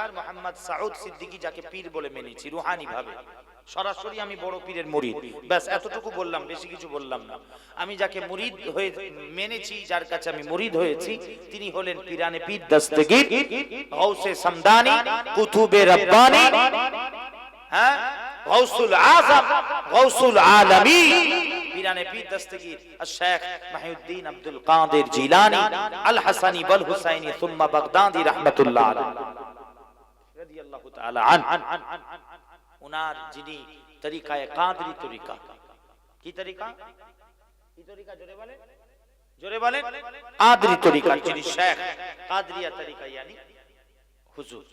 খোদকার মোহাম্মদ সাউদ সিদ্দিকি যাকে পীর বলে মেনেছি রুহানি ভাবে সরাসরি আমি বড় পীরের মুরিদ। ব্যাস, এতটুকু বললাম, বেশি কিছু বললাম না। আমি যাকে মুরিদ হয়ে মেনেছি, যার কাছে আমি মুরিদ হয়েছি, তিনি হলেন পিরানে পীর দস্তগীর গৌসে সামদানি, কুতুবে রব্বানি হ্যাঁ গৌসুল আজম গৌসুল আলমী, পিরানে পীর দস্তগীর শেখ মাহিউদ্দিন আব্দুল কাদের জিলানি, আল হাসানি বল হুসাইনি সুম্মা বাগদাদি রহমতুল্লাহ আলাইহি। রাদিয়াল্লাহু যিনি তরিকায়ে কাদরি তরিকা। কি তরিকা? কি তরিকা জোরে বলেন জোরে বলেন কাদরি তরিকা যিনি শেখ, কাদরিয়া তরিকা ইয়ানি। হুজুর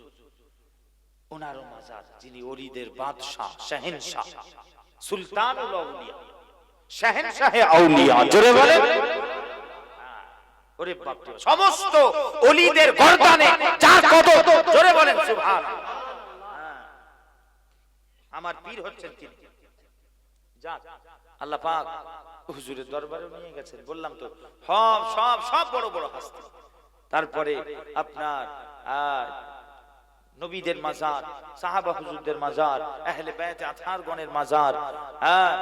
ওনারও মাজার যিনি ওলিদের বাদশাহ, শাহেনশাহ, সুলতানুল আউলিয়া। শাহেনশাহে আউলিয়া, জোরে বলেন হ্যাঁ। ওরে বাপ সমস্ত ওলিদের গর্দানে যা কত জোরে বলেন সুবহানাল্লাহ। আমার পীর হচ্ছেন তিনি। আল্লাহ পাক হুজুরের দরবারে নিয়ে গেছেন, বললাম তো, সব সব সব বড় বড় তারপরে আপনার নবীদের মাজার, সাহাবা হুজুরদের মাজার, আহলে বাইত আথারগণের মাজার হ্যাঁ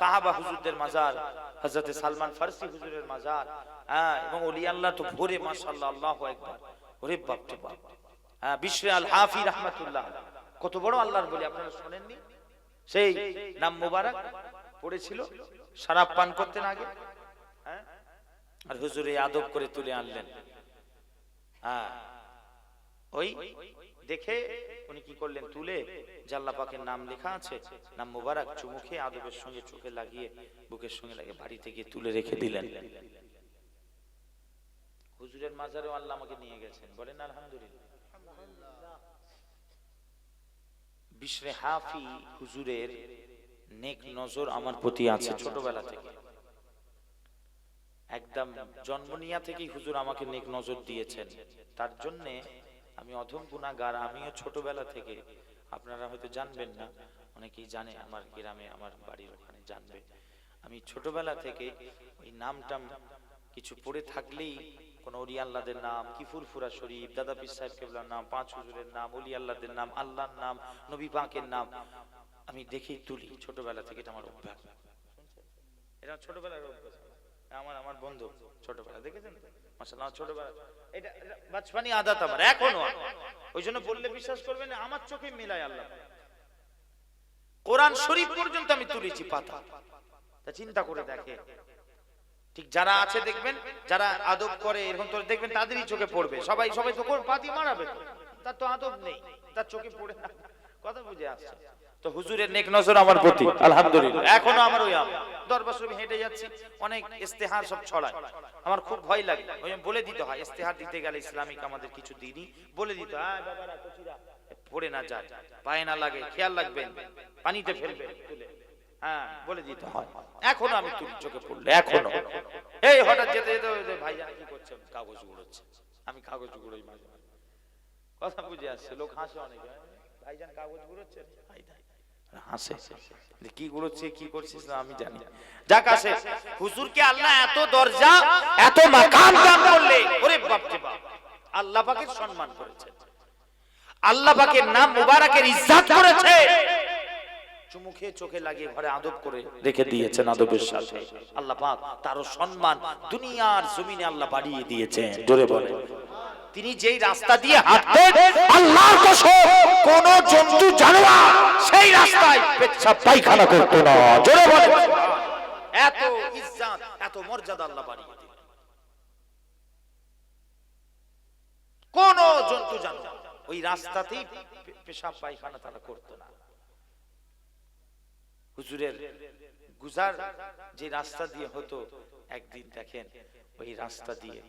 সাহাবা হুজুরদের মাজার, হযরত সালমান ফারসি হুজুরের মাজার হ্যাঁ এবং ওলি আল্লাহ তো ভোরে, মাশাআল্লাহ, আল্লাহু আকবার। ওরে বাপ রে বাপ। হ্যাঁ বিশরে আল হাফি রাহমাতুল্লাহ কত বড় আল্লাহর বলি, আপনারা শুনেননি? সেই নাম মুবারক পড়েছিল, শরাব পান করতেন আগে। হ্যাঁ? আর হুজুরে আদব করে তুলে আনলেন। হ্যাঁ। ওই দেখে উনি কি করলেন, তুলে জাল্লা পাকের নাম লেখা আছে, নাম মুবারক চুমুখে আদবের সঙ্গে চোখে লাগিয়ে, বুকের সঙ্গে লাগিয়ে বাড়িতে গিয়ে তুলে রেখে দিলেন। হুজুরের মাজারেও আল্লাহ আমাকে নিয়ে গেছেন, বলেন আলহামদুলিল্লাহ। বিশরে হাফি হুজুরের নেক নজর আমার প্রতি আছে ছোটবেলা থেকে। একদম জন্ম নিয়া থেকেই হুজুর আমাকে নেক নজর দিয়েছেন। তার জন্যে আমি অধম গুণাগার আমিও ছোটবেলা থেকে, আপনারা হয়তো জানবেন না, অনেকেই জানে আমার গ্রামে, আমার বাড়ির ওখানে জানবে। আমি ছোটবেলা থেকে ওই নামটাম কিছু পড়ে থাকলেই কোন নাম শরীফ, দাদা পীর সাহেব কেবলার নাম, পাঁচ হুজুরের নাম নাম, আল্লাহর নাম, নবী পাকের নাম, আমি তুলি ছোটবেলা থেকে এটা আমার অভ্যাস। এটা ছোটবেলার অভ্যাস। আমার আমার বন্ধু ছোটবেলা, দেখেছেন? ছোটবেলা। এটা আদাত আমার, এখনও ওই জন্য বললে বিশ্বাস করবেন আমার চোখে মিলায় আল্লাহ। কোরআন শরীফ পর্যন্ত আমি তুলেছি পাতা। তা চিন্তা করে দেখে ঠিক যারা আছে দেখবেন যারা আদব করে এরকম তো দেখবেন তাদেরই চোখে পড়বে। সবাই সবাই তো কোন পাতি মারাবে তার তো আদব নেই তার চোখে পড়ে কথা বুঝে আসছে? তো হুজুরের নেক নজর আমার প্রতি আলহামদুলিল্লাহ। এখনও আমার ওই আম। হেঁটে যাচ্ছি অনেক ইস্তেহার সব ছড়ায়। আমার খুব ভয় লাগে। ওই বলে দিতে হয় ইস্তেহার দিতে গেলে ইসলামিক আমাদের কিছু দিনই বলে দিতে হয় "আয় বাবারা, পড়ে না যায় পায়ে না লাগে খেয়াল রাখবেন পানিতে ফেলবেন তুলে। হ্যাঁ বলে দিতে হয়। এখনও আমি তুলি চোখে পড়লে এখনও। এই হঠাৎ যেতে যেতে যে কি করছে কাগজ গুড়োচ্ছে আমি কাগজ গুড়োই মাঝে মাঝে। কথা বুঝে আসছে লোক হাসে অনেকে। ভাইজান কাগজ গুড়োচ্ছে ভাই ভাই। হাসে। কি গুড়োচ্ছে কি করছিস না আমি জানি যাক আসে হুজুরকে আল্লাহ এত দরজা এত মাকাম দান করলে ওরে বাপ রে বাপ। আল্লাহ পাকের সম্মান করেছে। আল্লাহ পাকের নাম মুবারকের ইজ্জত করেছে। চুমুখে চোখে লাগিয়ে ঘরে আদব করে রেখে দিয়েছেন আদবের সাথে। আল্লাহ পাক তারও সম্মান দুনিয়ার জমিনে আল্লাহ বাড়িয়ে দিয়েছেন। জোরে বলে তিনি যেই রাস্তা দিয়ে হাঁটতেন, আল্লাহর কসম, কোন জন্তু জানোয়ার সেই রাস্তায় পেচ্ছাপ পায়খানা করতো না। জোরে বলে এত ইজ্জত, এত মর্যাদা আল্লাহ বাড়িয়ে কোন জন্তু জানোয়ার ওই রাস্তাতেই পেশাব পায়খানা তারা করতো না। হুজুরের গুজার যে রাস্তা দিয়ে হতো, একদিন দেখেন, ওই রাস্তা দিয়ে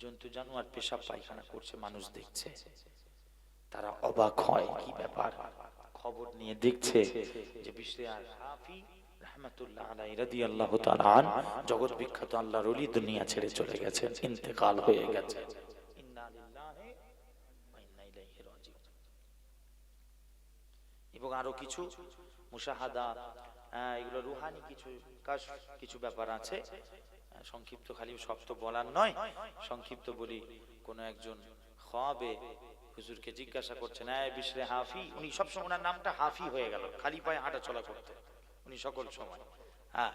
জন্তু জানোয়ার পেশাব পায়খানা করছে, মানুষ দেখছে। তারা অবাক হয়, কি ব্যাপার? খবর নিয়ে দেখছে যে বিশ্বে আর হাফি রহমাতুল্লাহ আলাই রাদিয়াল্লাহু তাআলা আন জগৎ বিখ্যাত আল্লাহর ওলি দুনিয়া ছেড়ে চলে গেছেন, ইন্তেকাল হয়ে গেছে। এবং আরও কিছু মুশাহাদা আহ, এগুলো রুহানি কিছু কাজ কিছু ব্যাপার আছে। সংক্ষিপ্ত খালি সব তো বলার নয়। সংক্ষিপ্ত বলি কোন একজন খাবে হুজুরকে জিজ্ঞাসা করছেন হ্যাঁ বিশরে হাফি? উনি সবসময় ওনার নামটা হাফি হয়ে গেল খালি পায়ে হাঁটা চলা করতে। উনি সকল সময় হ্যাঁ।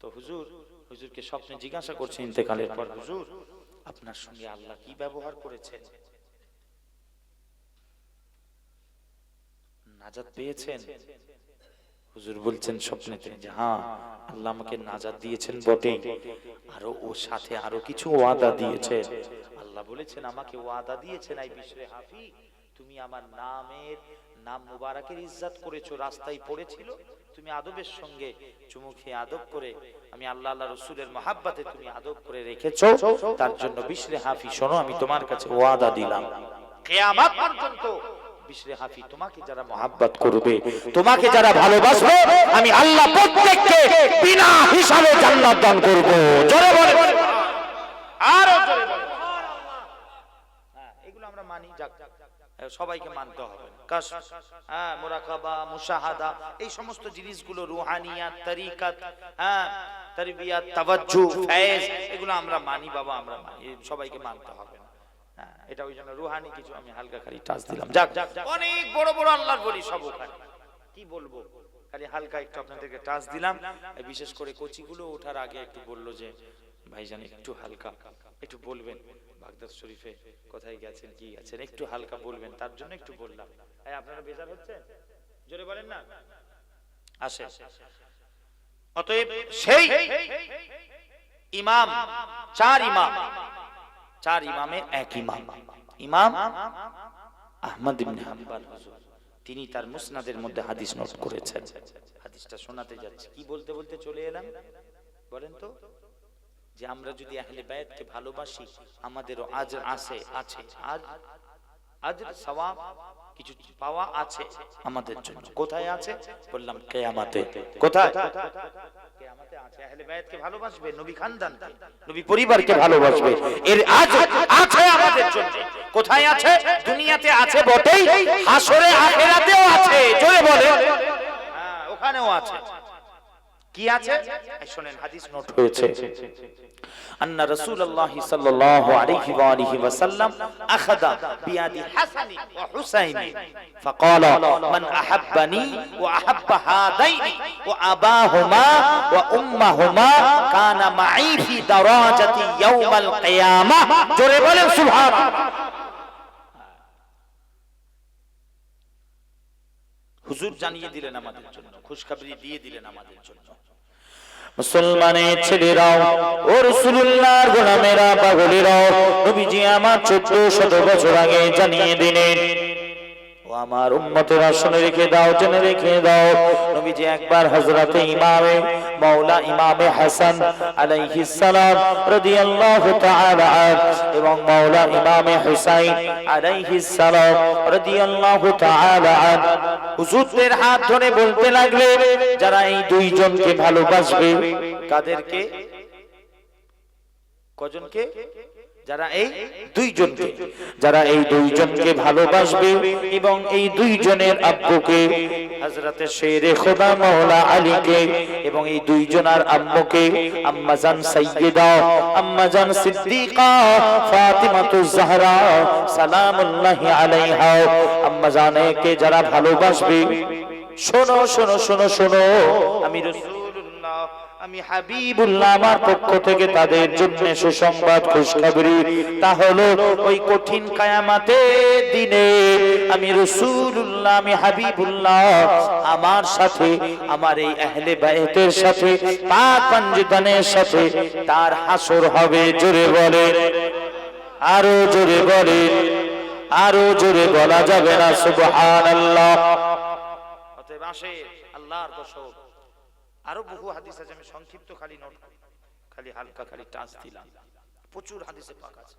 তো হুজুর হুজুরকে স্বপ্নে জিজ্ঞাসা করছেন ইন্তেকালের পর হুজুর আপনার সঙ্গে আল্লাহ কি ব্যবহার করেছেন? নাজাত পেয়েছেন? হুজুর বলছেন স্বপ্নেতে যে হ্যাঁ আল্লাহ আমাকে নাজাত দিয়েছেন বটে আরও ও সাথে আরও কিছু ওয়াদা দিয়েছেন আল্লাহ বলেছেন, আমাকে ওয়াদা দিয়েছেন এই বিশ্বে হাফি তুমি আমার নামের নাম মুবারকের ইজ্জত করেছ, রাস্তায় পড়েছিল। তুমি আদবের সঙ্গে চুমু খেয়ে আদব করে, আমি আল্লাহ আল্লাহ রসুলের মহাব্বাতে তুমি আদব করে রেখেছো। তার জন্য বিশ্রে হাফি শোনো, আমি তোমার কাছে ওয়াদা দিলাম। কেয়ামত পর্যন্ত বিশরে হাফি তোমাকে যারা মহাব্বত করবে তোমাকে যারা ভালোবাসবে আমি আল্লাহ প্রত্যেককে বিনা হিসাবে জান্নাত দান করব। জোরে বলে আরও জোরে বলে হ্যাঁ, এগুলো আমরা মানি যাক সবাইকে মানতে হবে। কাশ হ্যাঁ মুরাকাবা মুশাহাদা এই সমস্ত জিনিসগুলো রুহানিয়াত তরিকাত হ্যাঁ তারবিয়াত তাওয়াজ্জু ফয়েজ এগুলো আমরা মানি বাবা আমরা মানি সবাইকে মানতে হবে। এটা ওই জন্য রুহানি কিছু আমি হালকা খালি টাচ দিলাম। যাক যাক যাক। অনেক বড় বড় আল্লাহর বলি সব ওখানে। কি বলব? খালি হালকা একটু আপনাদেরকে টাচ দিলাম। বিশেষ করে কোচিগুলো ওঠার আগে একটু বলল যে ভাইজান একটু হালকা। একটু বলবেন। বাগদাদ শরীফে কোথায় গেছেন কি গেছেন একটু হালকা বলবেন। তার জন্য একটু বললাম। আপনারা বেজার হচ্ছেন? জোরে বলেন না। আসে। অতএব সেই ইমাম চার ইমাম চার ইমামের এক ইমাম। ইমাম আহমদ ইবনে তিনি তার মুসনাদের মধ্যে হাদিস নোট করেছেন। হাদিসটা শোনাতে যাচ্ছি। কি বলতে বলতে চলে এলাম? বলেন তো। যে আমরা যদি আহলে বায়াতকে ভালোবাসি, আমাদেরও আজ আছে আছে। আজ আজ সওয়াব কিছু পাওয়া আছে আমাদের জন্য। কোথায় আছে? বললাম কিয়ামতে। কোথায়? কিয়ামতে আছে। আহলে বায়াতকে ভালোবাসবে নবী খানদানকে নবী পরিবারকে ভালোবাসবে। এর আজ আছে আমাদের জন্য। কোথায় আছে? দুনিয়াতে আছে বটেই হাসরে আখিরাতেও আছে। জোরে বলে হ্যাঁ ওখানেও আছে। কি আছে এই শোনেন হাদিস নোট হয়েছে أن رسول الله صلى الله عليه وآله وسلم أخذ بيد حسن وحسين فقال من أحبني وأحب هذين وأباهما وأمهما كان معي في دراجة يوم القيامة جرب سبحان الله হুজুর জানিয়ে দিলেন আমাদের জন্য খুশখবরি দিয়ে দিলেন আমাদের জন্য মুসলমানের ছেলেরাও ও রসুল্লাহর গোলামেরা পাগলেরাও নবীজি আমার চোদ্দ শত বছর আগে জানিয়ে দিলেন আমার উম্মতেরা শুনে রেখে দাও জেনে রেখে দাও। নবীজি একবার হযরতে ইমামে, মাওলা ইমামে হাসান আলাইহিস সালাম রাদিয়াল্লাহু তাআলা এবং মাওলা ইমামে হুসাইন আলাইহিস সালাম রাদিয়াল্লাহু তাআলা হুজুরদের হাত ধরে বলতে লাগলে, যারা এই দুইজনকে ভালোবাসবে, কাদেরকে? কজনকে? যারা এই দুইজনকে, যারা এই দুইজনকে ভালোবাসবে এবং এই দুইজনের আব্বুকে, হযরতে শেরে খোদা মাওলা আলীকে এবং এই দুইজনার আম্মুকে আম্মাজান সাইয়্যিদা আম্মাজান সিদ্দিকা ফাতিমাতুজ জাহরা, সালামুল্লাহি আলাইহা। আম্মাজানকে যারা ভালোবাসবে, শোনো শোনো শোনো শোনো, আমি রাসূলুল্লাহ আমি হাবিবুল্লাহ আমার পক্ষ থেকে তাদের জন্য সুসংবাদ খুশখবরি। তা হলো ওই কঠিন কায়ামাতে দিনে আমি রসুল্লাহ আমি হাবিবুল্লাহ আমার সাথে আমার এই আহলে বাইতের সাথে পাক পঞ্জিদানের সাথে তার হাসর হবে জোরে বলে। আরও জোরে বলে। আরও জোরে বলা যাবে না সুবহানাল্লাহ। অতএব আসে আল্লাহর দশক আরও বহু হাদিস আছে, আমি সংক্ষিপ্ত খালি নোট খালি হালকা খালি টাচ দিলাম। প্রচুর হাদিসে পাক আছে।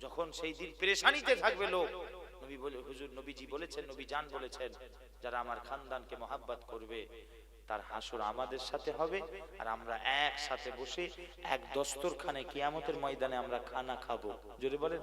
যখন সেই দিন পেরেশানিতে থাকবে লোক, নবী বলে, হুজুর, নবীজি বলেছেন, নবী জান বলেছেন, যারা আমার খানদানকে মহাব্বত করবে, তার হাসুর আমাদের সাথে হবে, আর আমরা একসাথে বসে এক দস্তরখানে কিয়ামতের ময়দানে আমরা খানা খাব। জোরে বলেন।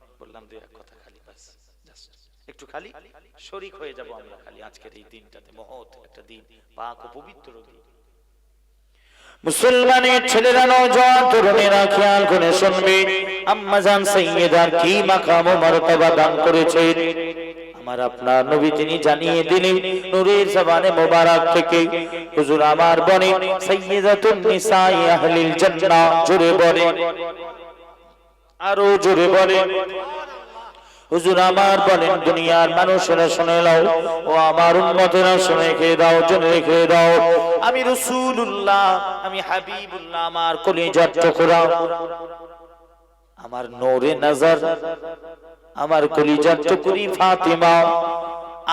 বললাম, দুই এক কথা খালি বাস একটু খালি, শরিক হয়ে যাব আমরা খালি আজকের এই দিনটাতে, মহৎ একটা দিন, পাক ও পবিত্র দিন। মুসলমানের ছেলেরা নওজোয়ান তরুণেরা খেয়াল করে শুনবে, আম্মা জান সাইয়্যিদার কি মাকাম ও মর্তবা দান করেছেন আমার আপনার নবী তিনি জানিয়ে দিলেন, নূরের জবানে মোবারক থেকে, হুজুর আমার বনে সাইয়্যিদাতুন নিসাই আহলিল জান্নাহ জোরে বলে আরও জোরে বলে। হুজুর আমার বলেন, দুনিয়ার মানুষেরা শুনে নাও। ও আমার উম্মতেরা শুনে খেয়ে দাও, জেনে রেখে দাও। আমি রসুল্লাহ আমি হাবিবুল্লাহ, আমার কলিজার টুকরা। আমার নোরে নজর, আমার কলিজার টুকরি ফাতিমা।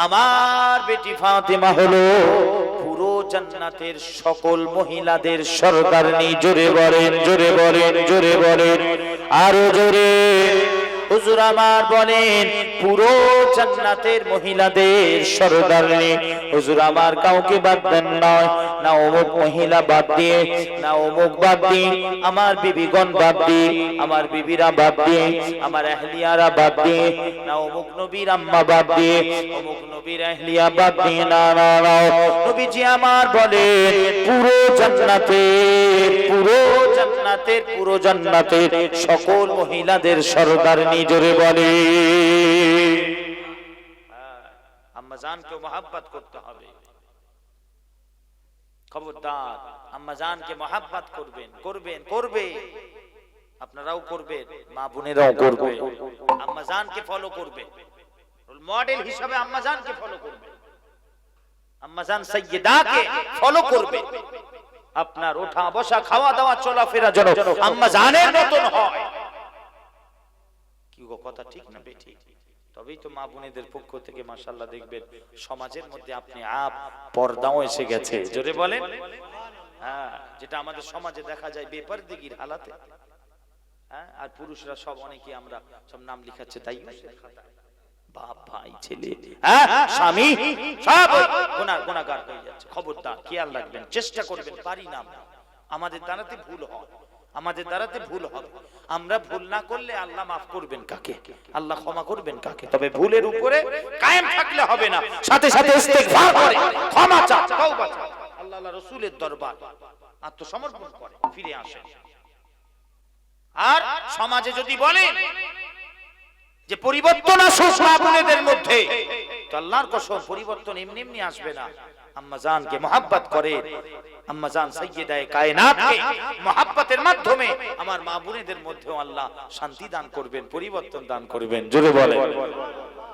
আমার বেটি ফাতিমা হলো পুরো জান্নাতের সকল মহিলাদের সরদারনি। জোরে বলেন জোরে বলেন জোরে বলেন। আরও জোরে। হুজুর আমার বলেন, পুরো জান্নাতের মহিলাদের সরদারনি হুজুর আমার কাউকে বাদ দেন নয়, না অমুক মহিলা বাদ দিয়ে, না অমুক বাদ দিয়ে, আমার বিবিগণ বাদ দিয়ে, আমার বিবিরা বাদ দিয়ে, আমার আহলিয়ারা বাদ দিয়ে, না অমুক নবীর আম্মা বাদ দিয়ে, অমুক নবীর আহলিয়া বাদ দিয়ে, না না না। নবীজি আমার বলেন, পুরো জান্নাতের পুরো জান্নাতের পুরো জান্নাতের সকল মহিলাদের সরদার নিজরে বলে। আম্মা জানকে করতে হবে। খবরদার আম্মা জানকে করবেন করবেন করবে। আপনারাও করবেন মা বোনেরাও করবে। আম্মা জানকে ফলো করবে। মডেল হিসাবে আম্মা জানকে ফলো করবে। আম্মা জান সাইয়্যিদাকে ফলো করবে। আপনার ওঠা বসা খাওয়া দাওয়া চলাফেরা যেন আম্মা জানের মতন হয়। গো কথা ঠিক না বেঠিক তবেই তো মা বোনেদের পক্ষ থেকে মাসাল্লাহ দেখবেন, সমাজের মধ্যে আপনি আপ, পর্দাও এসে গেছে। জোরে বলেন। হ্যাঁ যেটা আমাদের সমাজে দেখা যায় বেপার দিগির হালাতে। হ্যাঁ আর পুরুষরা সব অনেকে আমরা সব নাম লিখাচ্ছে তাই বাপ, ভাই, ছেলে হ্যাঁ স্বামী, সব গোনা গোনাগার হয়ে যাচ্ছে। খবরদার, খেয়াল রাখবেন, চেষ্টা করবেন, পারি না আমাদের দ্বারাতে ভুল হয়। আমাদের দ্বারাতে ভুল হবে। আমরা ভুল না করলে আল্লাহ মাফ করবেন কাকে? আল্লাহ ক্ষমা করবেন কাকে? তবে ভুলের উপরে কায়েম থাকলে হবে না। সাথে সাথে ইস্তেগফার করে। ক্ষমা চা তওবা চা আল্লাহ রাসূলের দরবার আত্মসমর্পণ করে, ফিরে আসে আর সমাজে যদি বলেন যে পরিবর্তন আসুক মা মধ্যে, তো আল্লাহর কসম পরিবর্তন এমনি এমনি আসবে না। আম্মা জানকে মহাব্বত করে। আম্মা জান সাইয়্যিদায়ে কায়নাতকে মহাব্বতের মাধ্যমে আমার মা বোনেদের মধ্যেও আল্লাহ শান্তি দান করবেন, পরিবর্তন দান করবেন। জোরে বলে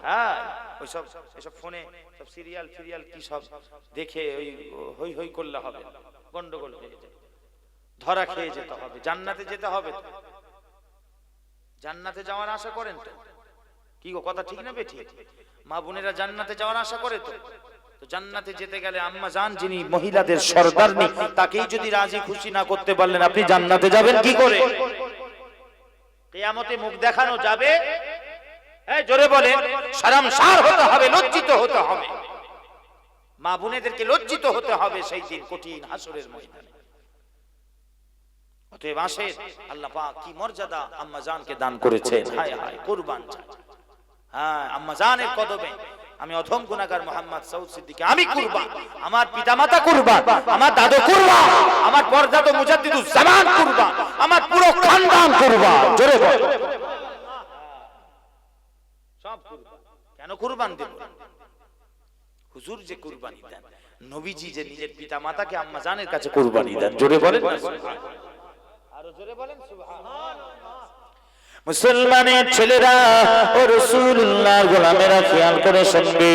হ্যাঁ ওইসব এসব ফোনে সব সিরিয়াল ফিরিয়াল কি সব দেখে ওই হই হই করলে হবে। গন্ডগোল হয়ে যায়। ধরা খেয়ে যেতে হবে। জান্নাতে যেতে হবে জান্নাতে যাওয়ার আশা করেন তো? কি গো, কথা ঠিক না বেঠি মা বোনেরা জান্নাতে যাওয়ার আশা করে তো? জান্নাতে যেতে গেলে আম্মা জান যিনি মহিলাদের সর্দারনি তাকেই যদি রাজি খুশি না করতে পারলেন আপনি জান্নাতে যাবেন কি করে? কিয়ামতে মুখ দেখানো যাবে। জোরে বলেন হতে হবে লজ্জিত হতে হবে। মা বোনেদেরকে লজ্জিত হতে হবে সেই দিন কঠিন হাসরের ময়দানে। অতএব আসেন আল্লাহ পাক কি মর্যাদা আম্মা জানকে দান করেছে হায় হায় কুরবান হ্যাঁ আম্মা জানের কদমে। আমি অধম গুনাহগার মোহাম্মদ সৌদ সিদ্দিকী। আমি কুরবান। আমার পিতামাতা কুরবান। আমার দাদু কুরবান। আমার পরদাদু মুজাদ্দিদুস জামান কুরবান। আমার পুরো খানদান কুরবান। জোরে বল। সব কুরবান। কেন কুরবান দেব? হুজুর যে কুরবানি দেন নবীজি যে নিজের পিতা মাতাকে আম্মা জানের কাছে কুরবানি দেন জোরে বলেন আরও জোরে বলেন মুসলমানের ছেলেরা ও রসুল্লাহর গোলামেরা খেয়াল করে শুনবে,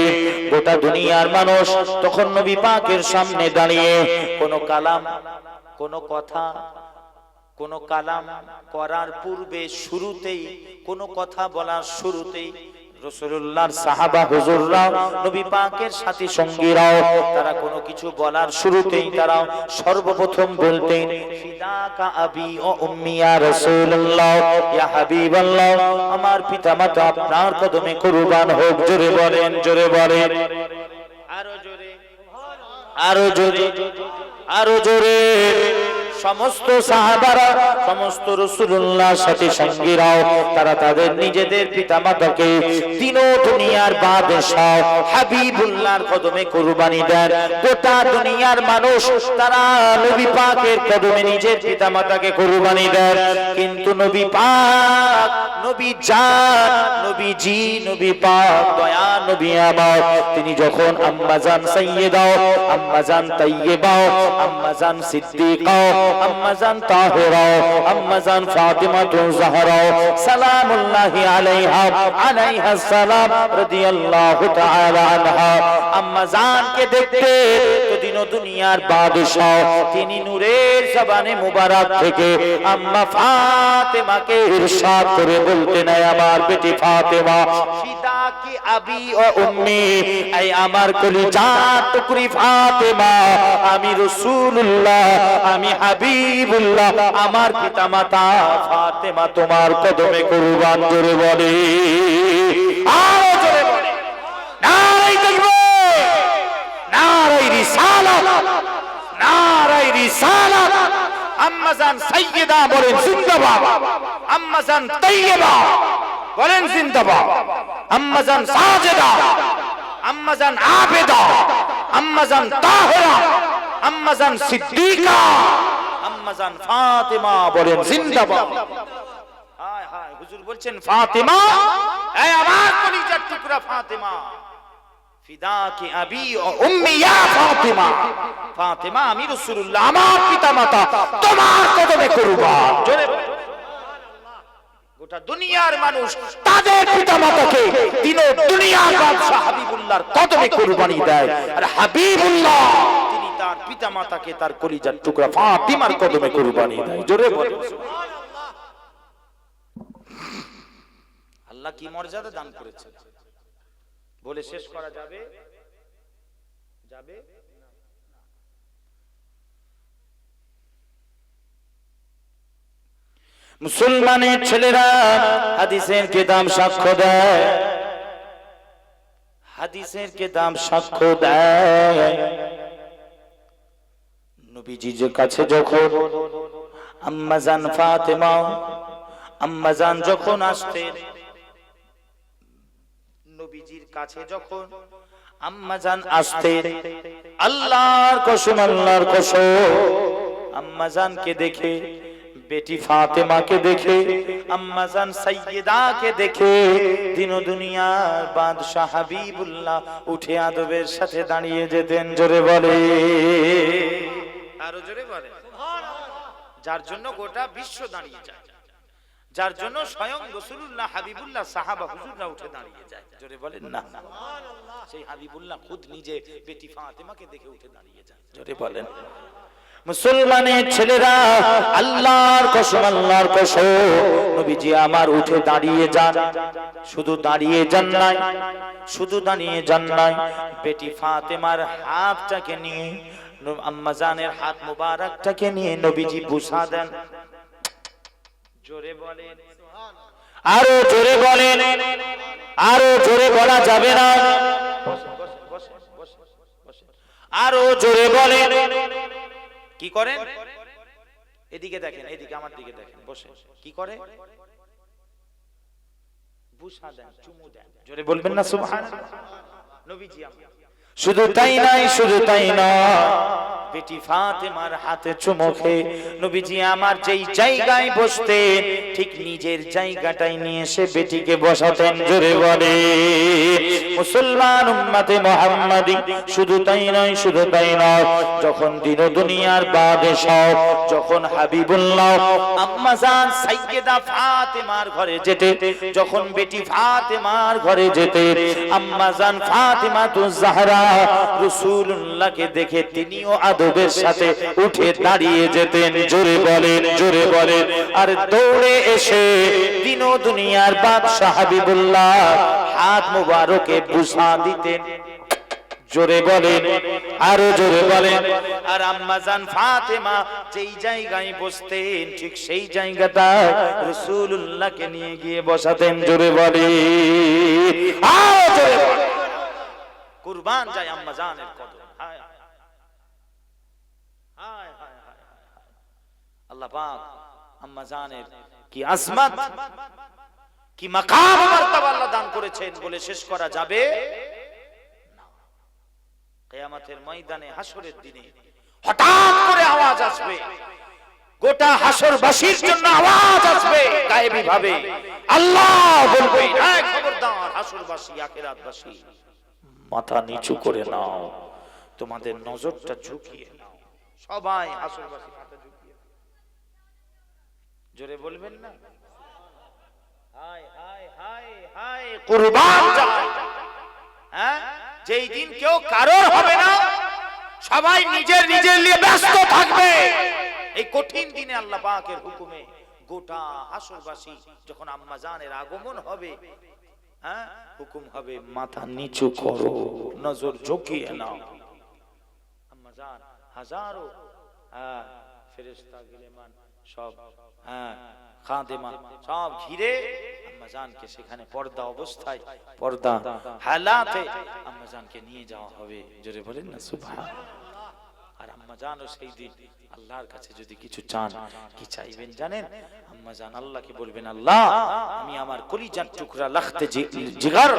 গোটা দুনিয়ার মানুষ তখন নবী পাকের সামনে দাঁড়িয়ে কোন কালাম, কোন কথা, কোন কালাম করার পূর্বে শুরুতেই, কোন কথা বলার শুরুতেই রসুল্লাহর সাহাবা পাকের সাথী সঙ্গীরাও, তারা কোনো কিছু বলার শুরুতেই তারা সর্বপ্রথম ও আমার পিতামাতা আপনার কদমে কুরবান হোক, জোরে বলেন জোরে বলেন। আরও জোরে আরও জোরে আরও জোরে। সমস্ত সাহাবারা, সমস্ত রসুল্লাহ সাথে সঙ্গীরাও তারা তাদের নিজেদের পিতামাতাকে দিন দুনিয়ার বাদশাহ হাবিবুল্লাহর কদমে কুরবানি দেন। গোটা দুনিয়ার মানুষ তারা নবী পাকের কদমে নিজের পিতামাতাকে কুরবানি দেন। কিন্তু নবী পাক, নবী জান নবীজি নবী পাক দয়া নবী আমার, তিনি যখন আম্মাজান সাইয়্যিদাও আম্মাজান তাইয়্যিবাও আম্মাজান সিদ্দিকাও আম্মাজান তাহেরা, আম্মাজান ফাতিমাতু জাহরা, সালামুল্লাহি আলাইহা আলাইহা সালাম, রাদিয়াল্লাহু তাআলা আনহা। আম্মাজানকে দেখতে তো দিন দুনিয়ার বাদশাহ। তিনি নূরের জবানে মুবারক থেকে আম্মা ফাতেমাকে ইরশাদ করে বলতে নাই আমার বেটি ফাতেমা ফিদা কি আবি ও উম্মি? এই আমার কলিজা টুকরি ফাতেমা, আমি রাসূলুল্লাহ, আমি হাবিবুল্লাহ, আমার পিতামাতা ফাতেমা তোমার কদমে কুরবান করে বলে। আরও জোরে বলে নারাই দেখবে নারাই রিসালাত নারাই রিসালাত আম্মাজান সাইয়্যিদা বলেন, জিন্দাবাদ। বলেন, জিন্দাবাদ। আম্মাজান সাজেদা। আম্মাজান আবেদা। আম্মাজান তাহেরা। আম্মাজান সিদ্দিকা। আম্মাজান ফাতেমা বলেন, জিন্দাবাদ। হায় বলছেন, ফাতেমা? এই আমার ফাতেমা। ফিদাকি আবি ও উম্মি ইয়া ফাতিমা। ফাতিমা আমি রাসূলুল্লাহ, আমার পিতামাতা, তোমার কদমে কুরবান। জোরে গোটা দুনিয়ার মানুষ তাদের পিতামাতাকে দিন দুনিয়ার হাবিবুল্লাহর কদমে কুরবানি দেয়। আর হাবিবুল্লাহ, তিনি তার পিতামাতাকে তার কলিজার টুকরা ফাতিমার কদমে কুরবানি দেয়। জোরে আল্লাহ কি মর্যাদা দান করেছে বলে শেষ করা যাবে? যাবে? মুসলমানের ছেলেরা হাদিসের কেদাম সাক্ষ্য দেয়? হাদিসের কেদাম সাক্ষ্য দেয়? নবীজির কাছে যখন আম্মাজান ফাতেমা আম্মাজান যখন আসতেন নবীজির কাছে যখন আম্মাজান আসতেন আল্লাহর কসম আল্লাহর কসম আম্মাজানকে দেখে বেটি ফাতেমাকে দেখে আম্মাজান সাইয়্যিদাকে দেখে দিন দুনিয়ার বাদশাহ হাবিবুল্লাহ উঠে আদবের সাথে দাঁড়িয়ে যেতেন জোরে বলে। আরও জোরে বলে। যার জন্য গোটা বিশ্ব দাঁড়িয়ে যায়। যার জন্য স্বয়ং রসুল্লাহ হাবিবুল্লাহ, সাহাবা, হুজুররা উঠে দাঁড়িয়ে যায়। জোরে বলেন, না সেই হাবিবুল্লাহ খুদ নিজে বেটি ফাতেমাকে দেখে উঠে দাঁড়িয়ে যায়। জোরে বলেন। মুসলমানের ছেলেরা, আল্লাহর কসম আল্লাহর কসম, নবীজি আমার উঠে দাঁড়িয়ে যান। শুধু দাঁড়িয়ে যান নাই, শুধু দাঁড়িয়ে যান নাই। বেটি ফাতেমার হাতটাকে নিয়ে আম্মাজানের হাত মুবারকটাকে নিয়ে নবীজি বুসা দেন। জোরে বলেন। আরও জোরে বলেন। আরও জোরে বলা যাবে না। আরও জোরে বলেন। কি করেন? এদিকে দেখেন এদিকে আমার দিকে দেখেন। বসে কি করে? বুসা দেন চুমু দেন। জোরে বলবেন না সুবহানাল্লাহ। নবীজি আমার। শুধু তাই নাই শুধু তাই নয়। বেটি ফাতেমার হাতে চুমুখে নবীজি আমার যেই জায়গায় বসতেন ঠিক নিজের জায়গাটাই নিয়ে এসে বেটিকে বসাতেন জোরে বলে মুসলমান উম্মতে মুহাম্মাদি শুধু তাই নয় শুধু তাই নয়। যখন দিন দুনিয়ার বাদে সব যখন হাবিবুল্লাহ আম্মাজান সাইয়্যিদা ফাতেমার ঘরে যেতে যখন বেটি ফাতেমার ঘরে যেতে আম্মাজান ফাতেমা তু জাহরা রাসূলুল্লাহকে দেখে তিনিও আদবের সাথে উঠে দাঁড়িয়ে যেতেন, জোরে বলেন জোরে বলেন। আর দৌড়ে এসে দিন দুনিয়ার বাদশাহ হাবিবুল্লাহ হাত মুবারকে বুসা দিতেন। জোরে বলেন, আরও জোরে বলেন। আর আম্মা জান ফাতেমা যেই জায়গায় বসতেন, ঠিক সেই জায়গাটা রাসূলুল্লাহকে নিয়ে গিয়ে বসাতেন, জোরে বলে আরও জোরে বলেন। কুরবান যায় আম্মা জানের কদম। হায় হায় হায় হায় হায় আল্লাহ পাক আম্মা জানের কি আজমত, কি মাকাম মারতাবা আল্লাহ দান করেছেন বলে শেষ করা যাবে? কিয়ামতের ময়দানে হাসরের দিনে হঠাৎ করে আওয়াজ আসবে। গোটা হাসরবাসীর জন্য আওয়াজ আসবে গায়েবী ভাবে। আল্লাহ বলবে এই খবরদার হাসরবাসী আখিরাতবাসী। মাথা নিচু করে নাও। তোমাদের নজরটা ঝুঁকিয়ে নাও। সবাই হাসরবাসী মাথা ঝুঁকিয়ে জোরে বলবেন না? হায় যেই দিন কেউ কারোর হবে না, সবাই নিজের নিজের নিয়ে ব্যস্ত থাকবে। এই কঠিন দিনে আল্লাহ পাকের হুকুমে গোটা হাসরবাসী যখন আম্মা জানের আগমন হবে হ্যাঁ? হুকুম হবে, মাথা নিচু করো, নজর ঝুঁকিয়ে নাও। হাজারো হ্যাঁ ফেরেশতা গিলেমান, সব হ্যাঁ খাদেমা, সব ঘিরে আম্মা জানকে সেখানে পর্দা অবস্থায়, পর্দা হালাতে আম্মা জানকে নিয়ে যাওয়া হবে। জোরে বলেন না সুবহান আর সেই দিন আল্লাহর কাছে যদি কিছু চান, কি চাইবেন জানেন? আল্লাহকে বলবেন, আল্লাহ, আমি আমার কলিজার টুকরা লাখতে জিগার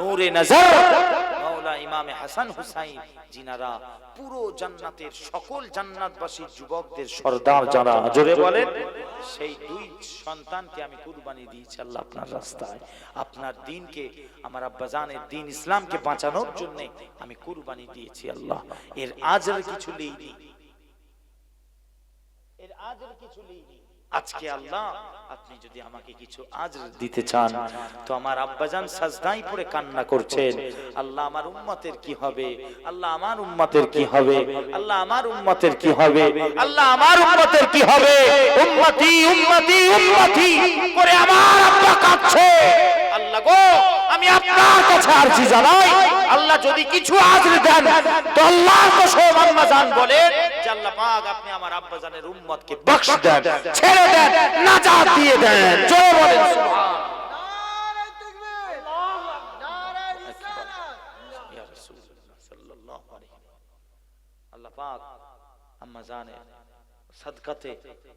নূরে নজর, মাওলা ইমামে হাসান হুসাইন জিনারা পুরো জান্নাতের সকল জান্নাতবাসী যুবকদের সর্দার যারা জোরে বলেন, সেই দুই সন্তানকে আমি কুরবানি দিয়েছি আল্লাহ আপনার রাস্তায়। আপনার দিনকে, আমার আব্বাজানের দিন ইসলামকে বাঁচানোর জন্য আমি কুরবানি দিয়েছি আল্লাহ। এর আজের কিছু নেইনি এর আজের কিছু নেইনি আজকে আল্লাহ আপনি যদি আমাকে কিছু আজ দিতে চান তো আমার আব্বাজান সাজদাই পড়ে কান্না করছেন। আল্লাহ আমার উম্মতের কি হবে? আল্লাহ আমার উম্মতের কি হবে? আল্লাহ আমার উম্মতের কি হবে? আল্লাহ আমার উম্মতের কি হবে? উম্মতি উম্মতি উম্মতি। করে আমার আব্বা কাঁদছে। আল্লাহ গো, আমি আপনার কাছে আরজি জানাই। আল্লাহ যদি কিছু আজর দেন, তো আল্লাহ আম্মা জান বলেন যে আল্লাহ পাক আপনি আমার আব্বা জানের বখশ দেন, ছেড়ে দেন, নাজাত দিয়ে দেন। জোরে বলেন সুবহান আল্লাহ পাক আম্মা জানে সাদকাতে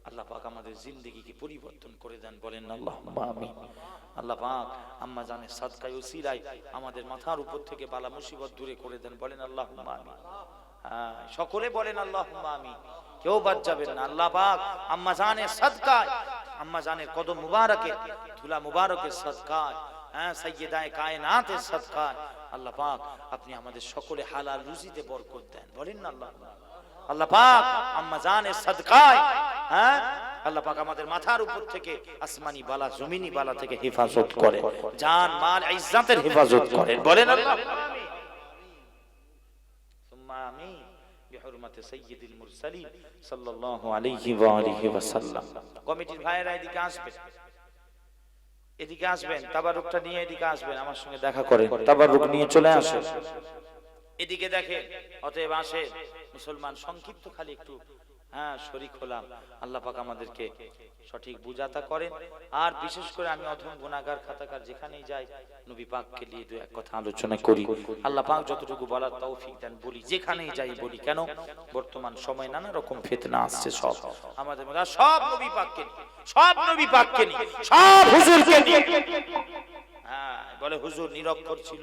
আল্লাহ পাক আমাদের জিন্দেগিকে পরিবর্তন করে দেন বলেন আল্লাহ আমিন। আল্লাহ পাক আম্মা জানে সাদকায় উসিলায় আমাদের মাথার উপর থেকে বালা মুসিবত দূরে করে দেন বলেন আল্লাহ আমিন। হ্যাঁ, সকলে বলেন আল্লাহ আমিন। কেউ বাদ যাবেন না। আল্লাহ পাক আম্মা জানের সাদকায় আম্মা জানের কদম মুবারকে ধুলা মুবারকের সাদকায় হ্যাঁ সাইয়েদায়ে কায়নাতের সাদকায় আল্লাহ পাক আপনি আমাদের সকলে হালাল রুজিতে বরকত দেন। বলেন না আল্লাহ আল্লাহ পাক আম্মা জানের হ্যাঁ? আল্লাহ পাক আমাদের মাথার উপর থেকে আসমানি বালা, জমিনি বালা থেকে হেফাজত করে, জান, মাল হেফাজত বলেন আল্লাহ। আমি বিহরমাতে সাইয়্যিদুল মুরসালিন সাল্লাল্লাহু আলাইহি ওয়া আলিহি কমিটির এদিকে আসবেন। এদিকে আসবেন, তাবারুকটা নিয়ে এদিকে আসবেন, আমার সঙ্গে দেখা করেন, তাবারুক নিয়ে চলে আসেন। এদিকে দেখে, অতএব আসে, মুসলমান সংক্ষিপ্ত খালি একটু হ্যাঁ শরিক হলাম। আল্লাহ পাক আমাদেরকে সঠিক বুঝাতা করেন। আর বিশেষ করে আমি অধম গুণাগার খাতাকার যেখানেই যাই, নবী পাককে নিয়ে দু এক কথা আলোচনা করি। আল্লাহ পাক যতটুকু বলার তৌফিক দেন, বলি, যেখানেই যাই বলি কেন, বর্তমান সময় নানা রকম ফেতনা আসছে সব। আমাদের মধ্যে, সব নবী পাককে সব নবী পাককে সব হুজুরকে হ্যাঁ বলে হুজুর নিরক্ষর ছিল।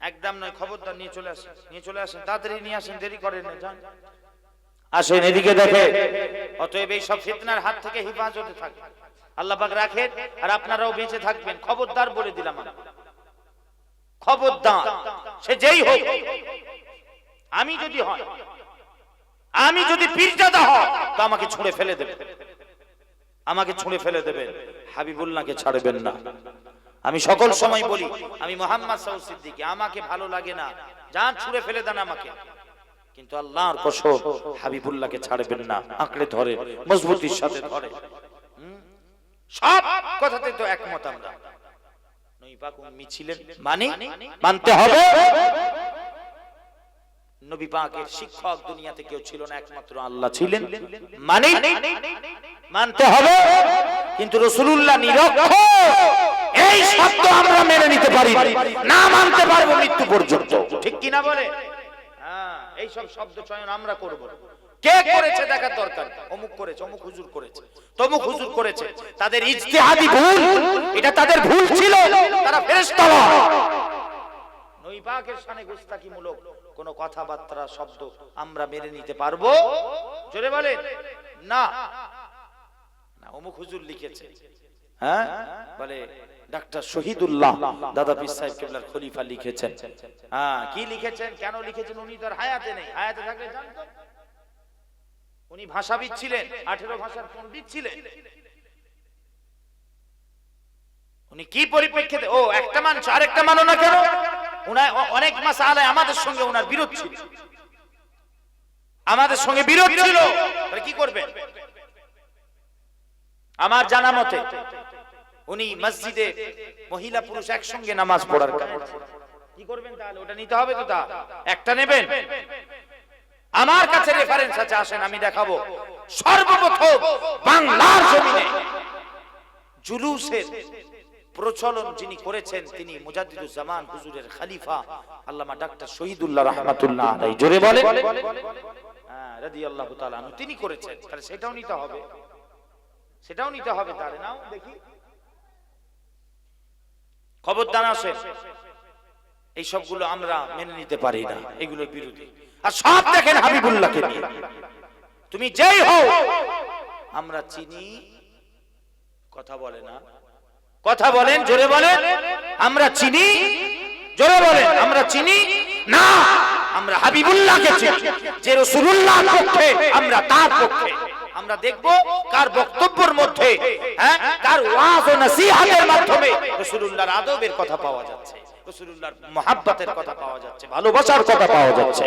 একদম নয় খবরদার নিয়ে চলে আসেন নিয়ে চলে আসেন তাড়াতাড়ি নিয়ে আসেন দেরি করেন না যান। আসেন এদিকে দেখে অতএব এই সব ফিতনার হাত থেকে হেফাজতে থাকবে আল্লাহ পাক রাখেন আর আপনারাও বেঁচে থাকবেন। খবরদার বলে দিলাম আমি। খবরদার সে যেই হোক আমি যদি হয় আমি যদি পীরজাদা হয় তো আমাকে ছুঁড়ে ফেলে দেবে আমাকে ছুঁড়ে ফেলে দেবেন। হাবিবুল্লাহকে ছাড়বেন না। আমি সকল সময় বলি আমি মোহাম্মদ সাউদ সিদ্দিকী আমাকে ভালো লাগে না। যান ছুঁড়ে ফেলে দেন আমাকে। কিন্তু আল্লাহর কসম হাবিবুল্লাহকে ছাড়বেন না আঁকড়ে ধরে মজবুতির সাথে ধরে। সব কথাতে তো একমত আমরা। উম্মি ছিলেন মানে মানতে হবে। নবী পাকের শিক্ষক দুনিয়াতে কেউ ছিল না একমাত্র আল্লাহ ছিলেন। মানে মানতে হবে। কিন্তু রসুলুল্লাহ নিরক্ষ। এই শব্দ আমরা মেনে নিতে পারি না। মানতে পারব মৃত্যু পর্যন্ত। ঠিক কি না বলে? হ্যাঁ এই সব শব্দ চয়ন আমরা করব। কে করেছে দেখার দরকার? অমুক করেছে অমুক হুজুর করেছে তমুক হুজুর করেছে। তাদের ইজতিহাদি ভুল এটা তাদের ভুল ছিল তারা ফেরেশতা সানে গুস্তাকিমূলক কোন কথাবার্তা শব্দ আমরা মেনে নিতে পারব? জোরে বলে না। না অমুক হুজুর লিখেছে। হ্যাঁ? বলে ডাক্তার শহীদুল্লাহ দাদা পীর সাহেব কেবলার খলিফা লিখেছেন। হ্যাঁ কি লিখেছেন? কেন লিখেছেন? উনি তো হায়াতে নেই। হায়াতে থাকলে জানতো। উনি ভাষাবিদ ছিলেন, আঠেরো ভাষার পণ্ডিত ছিলেন। উনি কি পরিপ্রেক্ষিতে? ও, একটা মানুষ আরেকটা মানো না কেন? উনার অনেক মাস আলায় আমাদের সঙ্গে ওনার বিরোধ ছিল। আমাদের সঙ্গে বিরোধ ছিল। কি করবেন? আমার জানা মতে উনি মসজিদে মহিলা পুরুষ একসঙ্গে নামাজ পড়ার কি করবেন তাহলে? ওটা নিতে হবে তো তা? একটা নেবেন? আমার কাছে রেফারেন্স আছে আসেন আমি দেখাবো। সর্বপ্রথম বাংলার জমিনে জুলুসের প্রচলন যিনি করেছেন তিনি মুজাদ্দিদুজ্জামান হুজুরের খলিফা আল্লামা ডাক্তার শহীদুল্লাহ রহমাতুল্লাহ আলাইহি। জোরে বলে হ্যাঁ রাদিয়াল্লাহু তাআলা তিনি করেছেন। তাহলে সেটাও নিতে হবে। সেটাও নিতে হবে তাহলে। নাও দেখি। খবরদার আসেন এই সবগুলো আমরা মেনে নিতে পারি না, এগুলোর বিরোধী আর সব দেখেন হাবিবুল্লাহকে নিয়ে। তুমি যেই হও, আমরা চিনি, কথা বলে না। কথা বলেন, জোরে বলেন, আমরা চিনি, জোরে বলেন, আমরা চিনি না, আমরা হাবিবুল্লাহকে চিনি, যে রাসূলুল্লাহর পক্ষে, আমরা তার পক্ষে। আমরা দেখব কার বক্তব্যের মধ্যে হ্যাঁ কার ওয়াজ ও নসিহতের মাধ্যমে রাসূলুল্লাহর আদবের কথা পাওয়া যাচ্ছে রাসূলুল্লাহর মহাব্বতের কথা পাওয়া যাচ্ছে ভালোবাসার কথা পাওয়া যাচ্ছে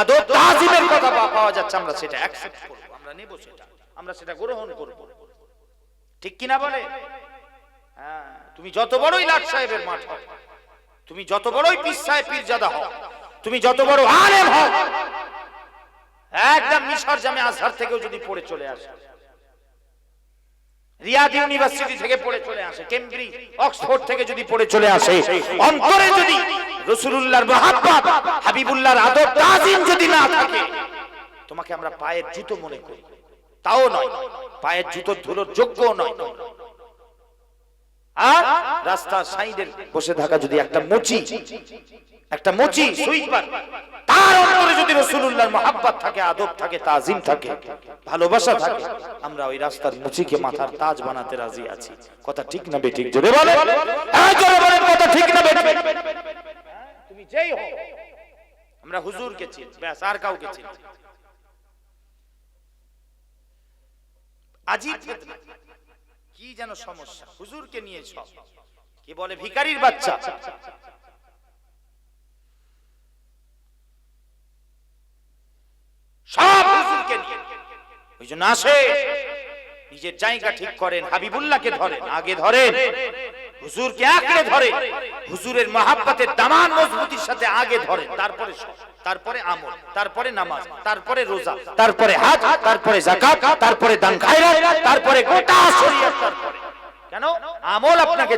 আদব তাজিমের কথা পাওয়া যাচ্ছে আমরা সেটা অ্যাকসেপ্ট করব আমরা নেব সেটা আমরা সেটা গ্রহণ করব। ঠিক কি না বলে? হ্যাঁ, তুমি যত বড়ই লাট সাহেবের মাঠ হও তুমি যত বড়ই পীর সাহেব পীরজাদা হও তুমি যত বড় আলেম হও একদম মিশর জামে আজহার থেকেও যদি পড়ে চলে আসে। রিয়াদ ইউনিভার্সিটি থেকে পড়ে চলে আসে, কেমব্রিজ, অক্সফোর্ড থেকে যদি পড়ে চলে আসে, অন্তরে যদি রসুলুল্লাহর মহাব্বত, হাবিবুল্লাহর আদর তাজিম যদি না থাকে, তোমাকে আমরা পায়ের জুতো মনে করি। তাও নয়, পায়ের জুতোর ধুলোর যোগ্য নয়। আর রাস্তার সাইডে বসে থাকা যদি একটা মুচি একটা মুচি, সুইপার, তার রসুলুল্লাহর মহাব্বত থাকে, আদব থাকে, তাজিম থাকে, ভালোবাসা থাকে। আমরা ওই রাস্তার মুচিকে মাথার তাজ বানাতে রাজি আছি। কথা ঠিক না বেঠিক? জোরে বলে হ্যাঁ কথা ঠিক না বেঠিক? তুমি যেই হও, আমরা হুজুরকে চিনি, ব্যাস, আর কাউকে চিনি আজিব। কি যেন সমস্যা? হুজুরকে নিয়ে সব। কি বলে ভিখারির বাচ্চা? সব হুজুরকে ওই জন্য আসে, নিজের জায়গা ঠিক করেন, হাবিবুল্লাহকে ধরেন, আগে ধরেন, হুজুরকে আঁকড়ে ধরে হুজুরের দামান মজবুতির সাথে আগে ধরে তারপরে তারপরে আমল, তারপরে নামাজ, তারপরে রোজা, তারপরে হাজ, তারপরে তারপরে তারপরে গোটা শরীয়ত তারপরে। কেন? আমল আপনাকে